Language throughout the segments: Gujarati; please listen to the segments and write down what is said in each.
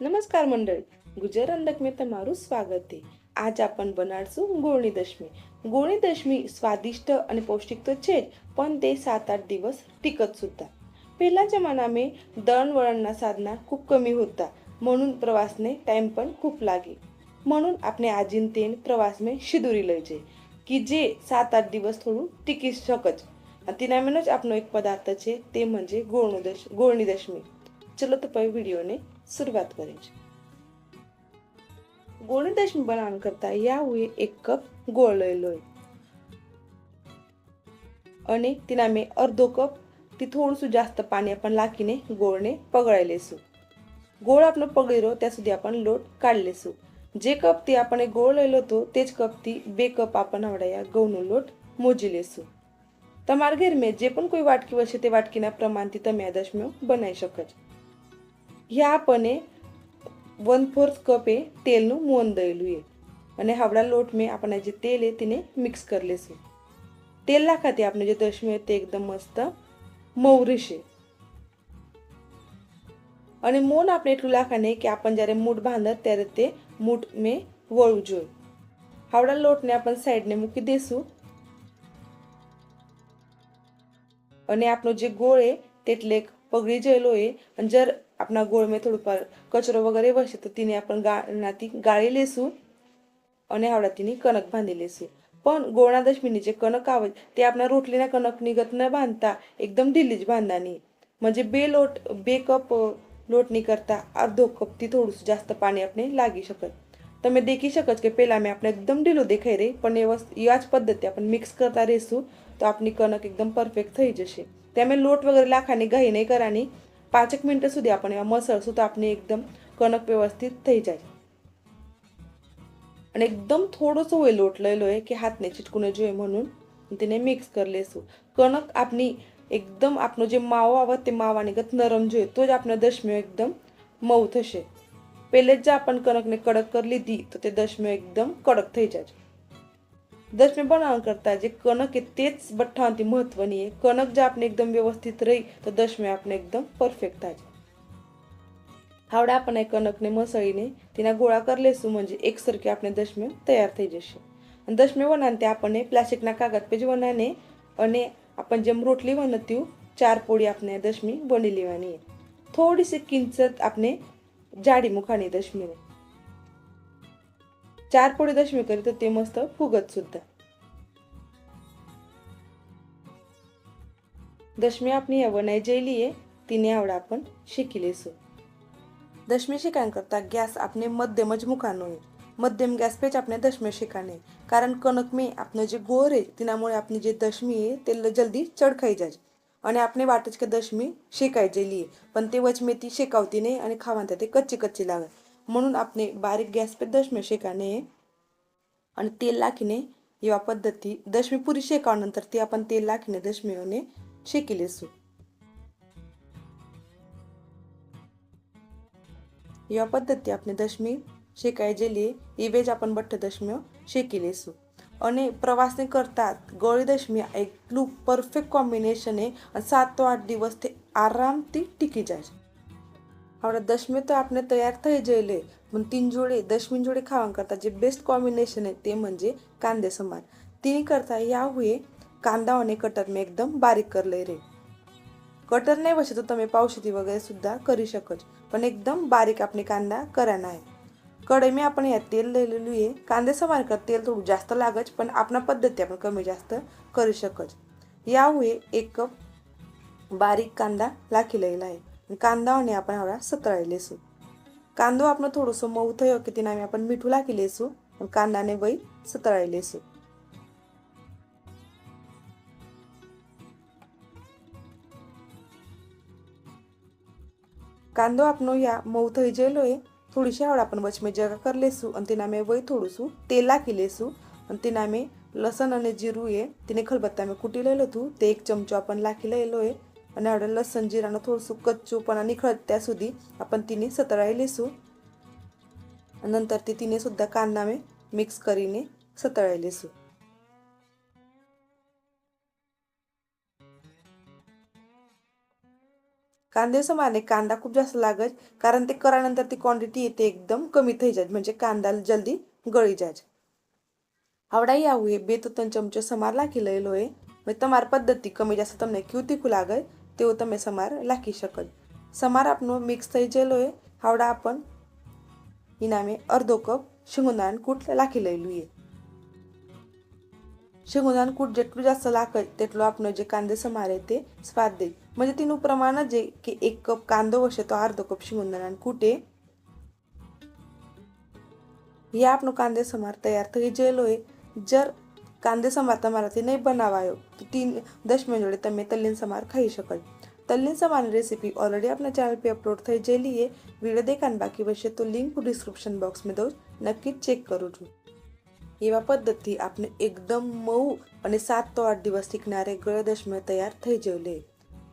નમસ્કાર મંડળ. ગુજરાત અંડકમાં તમારું સ્વાગત છે. આજ આપણે બનાવશું ગોળની દશમી. ગોળની દશમી સ્વાદિષ્ટ અને પૌષ્ટિક તો છે જ, પણ તે સાત આઠ દિવસ ટીકત સુદ્ધા પહેલા જમાનામાં દળણવળણના સાધના ખૂબ कमी होता म्हणून प्रवासने टाइम पण खूप लागे म्हणून આપણે આજીન તેન પ્રવાસમાં શિદુરી લઈ જઈએ કે જે સાત આઠ દિવસ થોડું ટીકી શક જ તેના મેનો જ આપનો એક પદાર્થ છે, તે म्हणजे ગોળનું દશ, ગોળની દશમી. ચલો તો પછી વિડીયોને શરૂઆત કરીએ છીએ ગોળની દશમી બનાવવાનું કરતા યા હુએ એક કપ ગોળ લઈ લો અને તેના મેં અડધો કપ થી થોડું જાસ્ત પાણી आपण લાખીને ગોળને પગળાઈ લેશું ગોળ આપણો પગળી રહ્યો ત્યાં સુધી આપણે લોટ કાઢી લેશું જે કપથી આપણે ગોળ લઈ લો તો તે જ કપથી બે કપ आपण આવડાયા ઘઉંનો લોટ મોજી લેશું તમારા ઘરમાં જે પણ કોઈ વાટકી હશે તે વાટકીના પ્રમાણથી તમે આ દશમીઓ બનાવી શકો છો ह्या આપણે વન ફોર્થ કપે તેલનું મોન દયેલું એ અને હાવડા લોટ મેં આપણે જે તેલ એ તેને મિક્સ કરી લેશું તેલ નાખાથી આપણે જે હોય તે એકદમ મસ્ત મઉ અને મોન આપણે એટલું લાખાને કે આપણને જ્યારે મૂઠ બાંધત ત્યારે તે મૂઠ મેં વળવું જોઈએ હાવડા લોટને આપણે સાઈડને મૂકી દઈશું અને આપણો જે ગોળ એ તેટલે પગડી જયેલો એ અને જર આપણા ગોળમાં થોડું કચરો વગેરે વસે તો તેને આપણે ગાળનાથી ગાળી લેશું અને આવડાતીની કણક બાંધી લેશું પણ ગોળના દશમીની જે કણક આવે તે આપણા રોટલીના કણકની ગત ન બાંધતા એકદમ ઢીલી જ બાંધવાની म्हणजे બે લોટ બે કપ લોટની કરતાં અડધો કપથી થોડું જાસ્ત પાણી આપણે લાગી શકે તમે દેખી શકો છો કે પહેલાં મેં આપણે એકદમ ઢીલું દેખાઈ રહી પણ એ વસ્તુ એ જ પદ્ધતિ આપણે મિક્સ કરતા રહીશું તો આપણી કણક એકદમ પરફેક્ટ થઈ જશે તમે લોટ વગેરે લાખાની ગહી નહીં કરવાની પાંચેક મિનિટ સુધી આપણે એમાં મસળશું તો આપણે એકદમ કણક વ્યવસ્થિત થઈ જાય અને એકદમ થોડોસો હોય લોટ લઈ લો કે હાથને ચીટકુને જોઈએ म्हणून તેને મિક્સ કરી લેશું કણક આપની એકદમ આપણો જે માવો આવે તે માવાની ગત નરમ જોઈએ તો જ આપણે દશમીઓ એકદમ મઉ થશે પહેલે જ આપણે કણકને કડક કરી લીધી તો તે દશમીઓ એકદમ કડક થઈ જાય દશમી બનાવવા કરતાં જે કણક એ તે જ બઠ્ઠાંથી મહત્વની છે કણક જે આપણે એકદમ વ્યવસ્થિત રહી તો દશમી આપણે એકદમ પરફેક્ટ થાય હાવડા આપણે કણકને મસળીને તેના ગોળા કરી લેશું म्हणजे એકસરખી આપણે દશમી તૈયાર થઈ જશે અને દશમી બનાવીને તે આપણને પ્લાસ્ટિકના કાગળ પેજ બનાવીને અને आपण જેમ રોટલી વનત્યું ચાર પોળી આપણે દશમી બની લેવાની થોડીસી કિંચત આપણે જાડી મુખાની દશમીને चार पोळी दशमी करी तर ते मस्त फुगत सुद्धा. दशमी आपली आपण जेली आहे तिने आवडा आपण शिकले सो. दशमी शिकायकरता गॅस आपले मध्यमज मुखानो मध्यम गॅस पेच आपने दशमी शिकाने. कारण कणक मे आपलं जे गोर आहे तिनामुळे आपली जे दशमी आहे ते जल्दी चढखाई जाय आणि आपले वाटच की दशमी शेकाय जेली पण ते वचमेती शेकावती नाही आणि खावांत ते कच्ची कच्ची लागत ખાવાના તે કચ્ચી કચ્ચી લાગે म्हणून આપણે બારીક ગેસ पे દશમી શેકાને અને તેલ નાખીને એવા પદ્ધતિ દશમી પૂરી શેકાવા નંતર તે आपण તેલ નાખીને દશમીઓને શેકી લેશું એવા પદ્ધતિ આપણે દશમી શેકાઈ જેલી એ વેજ आपण બઠ્ઠ દશમીઓ શેકી લેશું અને પ્રવાસને કરતાં ગળી દશમી એટલું પરફેક્ટ કોમ્બિનેશન એ અને સાત તો આઠ દિવસથી આરામથી ટીકી જાય છે আমরা દસમી तर આપણે तयार થઈ जेले पण तीन जोडे दशमी जोडे खावांकरता जे बेस्ट कॉम्बिनेशन आहे ते म्हणजे कांदे समान तीन करता या हुए कटर मी एकदम बारीक करले रे कटर नाही बसे तर तुम्ही पावशेती वगैरे सुद्धा करू शकच पण एकदम बारीक आपले कांदा कराना आहे कढईमे आपण या तेल लिहिलेली आहे कांदे समान कर तेल थोडं जास्त लागच पण आपणा पद्धती आपण कमी जास्त करू शकच यामुळे एक कप बारीक कांदा लाखी आहे कांदाने आपण आवडा सतळाई लेसू कांदो आपण थोडंसो मऊ थयो की तिने आम्ही आपण मिठू लाकी लेसू आणि कांदाने वै सतळाई लेसू કાંદો આપનો યા મઉ થઈ જેલો એ, થોડી શાવળ આપણને વચમાં જગા કરી લેશું અને તેના મેં વય થોડુંસું તેલ નાખી લેશું અને તેના મેં લસણ અને જીરું એ, તેને ખલબત્તા મેં કૂટી લેલું હતું, તે એક ચમચો આપણને નાખી લઈલો એ आणि आवडेल लसूण जिराण थोडंसं कच्चूपणा निखळत त्या सुधी. आपण तिने सतराई लेसू. नंतर ती तिने सुद्धा कांदा मी मिक्स करीने सतळाई लेसू. कांदे समाने कांदा खूप जास्त लागत कारण ते करानंतर ती क्वांटिटी येते एकदम कमी थई जात म्हणजे कांदा जल्दी गळी जाज आवडाई आहुए हे तो तन चमचे समार लाखी लय लोहे म्हणजे तमार पद्धती कमी जास्त तमने क्यू खू लागत. ક્યું તીખું લાગે તેવું તમે સમાર લાખી શકો સમાર આપનો મિક્સ થઈ ગયેલો એ આવડા આપણ ઇનામે અડધો કપ શિંગોદાન કૂટ લાખી લેલું એ शेंगदाणा कूट જેટલું જાસ્ત લાગે તેટલો આપણો જે કાંદે સમારે તે સ્વાદ દે म्हणजे તેનું પ્રમાણ જ आहे की एक कप कांदो હશે તો અડધો કપ શિંગોદાણા કૂટે हे આપણો કાંદે સમાર તૈયાર થઈ ગયેલો એ જર કાંદે संभारता माराથી નહીં બનાવાયો. તો તીન દસ મિનિટ જોડે તમે તલ્લીન સમાર ખાઈ શકો તલ્લીન સમારની રેસીપી ઓલરેડી આપણા ચેનલ પર અપલોડ થઈ ગયેલી છે. વીડિયો દેખાને બાકી હશે તો લિંક હું ડિસ્ક્રિપ્શન બોક્સમાં દઉં. નક્કી ચેક કરું છું. એવા પદ્ધતિ આપને એકદમ મઉ અને સાત તો આઠ દિવસ શીખનારે ટીકનારે ગળદશમાં તૈયાર થઈ જવલે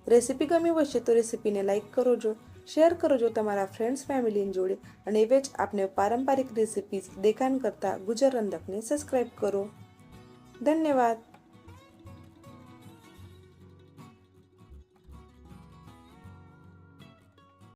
રેસીપી ગમી હશે તો રેસીપીને લાઇક કરો જો. શેર કરો જો તમારા ફ્રેન્ડ્સ ફેમિલીની જોડે. અને એવે જ આપને પારંપરિક રેસીપીઝ દેખાણ કરતાં ગુજર રંધકને સબસ્ક્રાઈબ કરો. धन्यवाद.